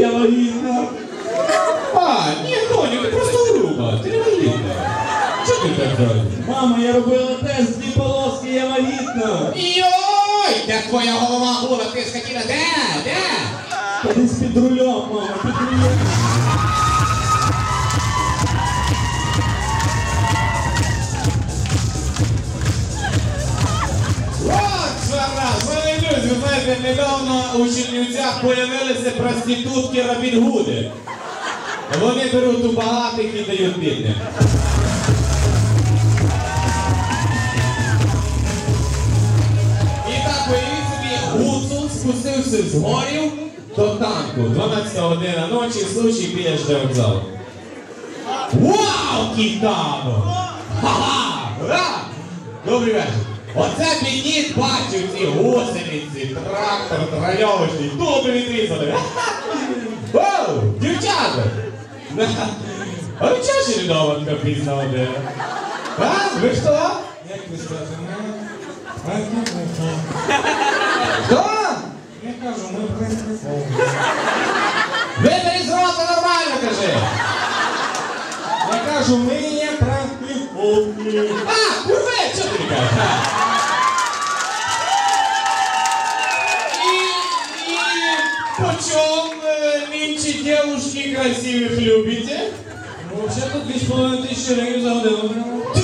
Я вагітна. А, ні, Тоню, ти просто груба. Ти не вагітна. Чого ти так робиш? Мама, я робила тест, дві полоски, я вагітна. Йой! Де твоя голова була, ти скотіна? Де? Де? Та десь під рулем, мама, під рулем. Недавно у Чернівцях появилися проститутки Робін Гуди. Вони беруть у багатих і дають бідним. І так, собі, гуцул спустився з горів до танку. 12 година ночі, случай біля вокзалу. Вау, кітаво! Ха-ха! Добрий вечір! Оце підніс бачив ці гусениці, трактор, тральовочний, дуби відрізали. Оу, дівчата! А ви чого ще недоводка пізна одне? А, ви хто? Як ви сказати, ми... А як ми прийшли? Хто? Я кажу, ми прийшли. Вибери з рота нормально, кажи! Я кажу, ми є практиковки. А, 네, 저입니다. И, и почем э, нынче девушки красивых любите? Вообще тут 2,5 тысячи рублей за